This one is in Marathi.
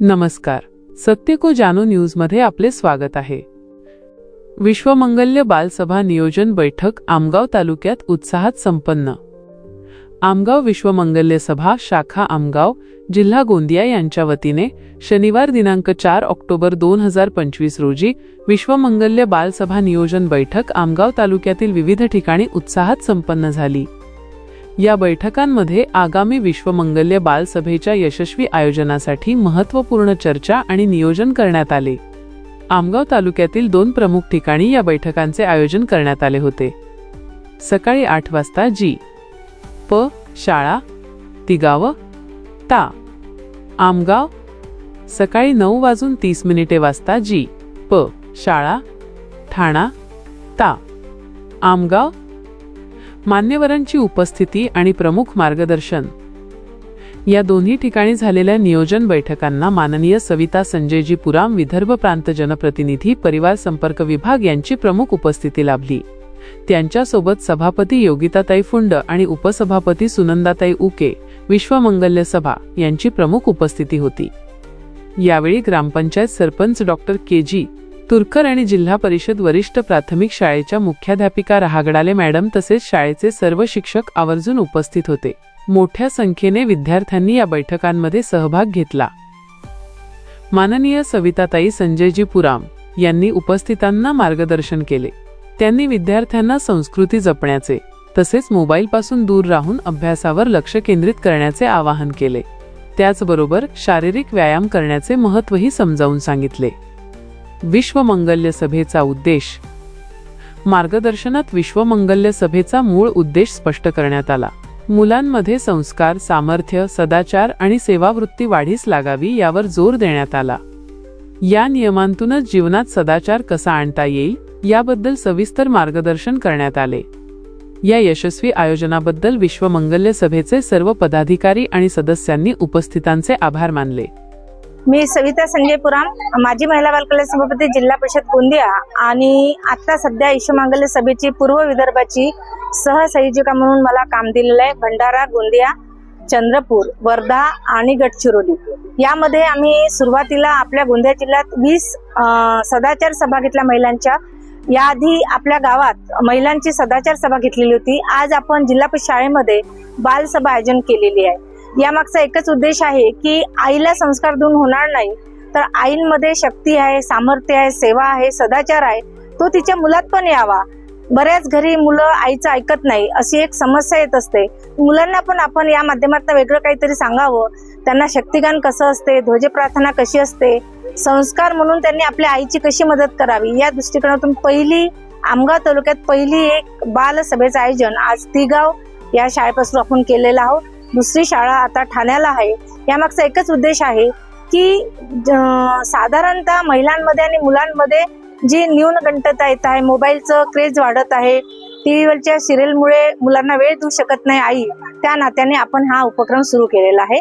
नमस्कार. सत्य को जानो न्यूजमध्ये आपले स्वागत आहे. विश्वमंगल्य बालसभा नियोजन बैठक आमगाव तालुक्यात उत्साहात संपन्न. आमगाव विश्वमंगल्य सभा शाखा आमगाव जिल्हा गोंदिया यांच्या वतीने शनिवार दिनांक चार ऑक्टोबर दोन हजार पंचवीस रोजी विश्वमंगल्य बालसभा नियोजन बैठक आमगाव तालुक्यातील विविध ठिकाणी उत्साहात संपन्न झाली. या बैठकांमध्ये आगामी विश्वमंगल्य बालसभेच्या यशस्वी आयोजनासाठी महत्त्वपूर्ण चर्चा आणि नियोजन करण्यात आले. आमगाव तालुक्यातील दोन प्रमुख ठिकाणी या बैठकांचे आयोजन करण्यात आले होते. सकाळी आठ वाजता जी. प. शाळा. तिगाव. ता. आमगाव. सकाळी नऊ वाजून तीस मिनिटे वाजता जी. प. शाळा. ठाणा. ता. आमगाव. मान्यवरांची उपस्थिती आणि प्रमुख मार्गदर्शन. या दोन्ही ठिकाणी झालेल्या नियोजन बैठकांना माननीय सविता संजयजी पुराम विदर्भ प्रांत जनप्रतिनिधी परिवार संपर्क विभाग यांची प्रमुख उपस्थिती लाभली. त्यांच्यासोबत सभापती योगिताताई फुंड आणि उपसभापती सुनंदाताई उके विश्वमंगल्य सभा यांची प्रमुख उपस्थिती होती. यावेळी ग्रामपंचायत सरपंच डॉक्टर के जी तुरकर आणि जिल्हा परिषद वरिष्ठ प्राथमिक शाळेच्या मुख्याध्यापिका रहागडाले मॅडम तसेच शाळेचे सर्व शिक्षक आवर्जून उपस्थित होते. मोठ्या संख्येने विद्यार्थ्यांनी या बैठकांमध्ये सहभाग घेतला. माननीय सविताताई संजयजी पुराम यांनी उपस्थितांना मार्गदर्शन केले. त्यांनी विद्यार्थ्यांना संस्कृती जपण्याचे तसेच मोबाईलपासून दूर राहून अभ्यासावर लक्ष केंद्रित करण्याचे आवाहन केले. त्याचबरोबर शारीरिक व्यायाम करण्याचे महत्त्वही समजावून सांगितले. विश्वमंगल्य सभेचा उद्देश. मार्गदर्शनात विश्वमंगल्य सभेचा मूळ उद्देश स्पष्ट करण्यात आला. मुलांमध्ये संस्कार सामर्थ्य सदाचार आणि सेवावृत्ती वाढीस लागावी यावर जोर देण्यात आला. या नियमांतूनच जीवनात सदाचार कसा आणता येईल याबद्दल सविस्तर मार्गदर्शन करण्यात आले. या यशस्वी आयोजनाबद्दल विश्वमंगल्य सभेचे सर्व पदाधिकारी आणि सदस्यांनी उपस्थितांचे आभार मानले. मी सविता संजय पुराम माजी महिला बालकल्याण सभापती जिल्हा परिषद गोंदिया आणि आता सध्या ईशमांगल्य सभेची पूर्व विदर्भाची सहसंयोजिका म्हणून मला काम दिलेलं आहे. भंडारा गोंदिया चंद्रपूर वर्धा आणि गडचिरोली. यामध्ये आम्ही सुरुवातीला आपल्या गोंदिया जिल्ह्यात वीस सदाचार सभा घेतल्या महिलांच्या. याआधी आपल्या गावात महिलांची सदाचार सभा घेतलेली होती. आज आपण जिल्हा परिषद शाळेमध्ये बालसभा आयोजन केलेली आहे. यामागचा एकच उद्देश आहे की आईला संस्कार देऊन होणार नाही तर आईंमध्ये शक्ती आहे सामर्थ्य आहे सेवा आहे सदाचार आहे तो तिच्या मुलात पण यावा. बऱ्याच घरी मुलं आईचं ऐकत नाही अशी एक समस्या येत असते. मुलांना पण आपण या माध्यमातून वेगळं काहीतरी सांगावं. त्यांना शक्तिगान कसं असते ध्वज प्रार्थना कशी असते संस्कार म्हणून त्यांनी आपल्या आईची कशी मदत करावी या दृष्टिकोनातून पहिली आमगाव तालुक्यात पहिली एक बालसभेचं आयोजन आज तिगाव या शाळेपासून आपण केलेलं आहोत. दुसरी शाळा आता ठाण्याला आहे. यामागचा एकच उद्देश आहे की साधारणतः महिलांमध्ये आणि मुलांमध्ये जी न्यूनगंटता येत आहे मोबाईलचं क्रेज वाढत आहे टी व्हीवरच्या सिरियलमुळे मुलांना वेळ देऊ शकत नाही आई त्या नात्याने आपण हा उपक्रम सुरू केलेला आहे.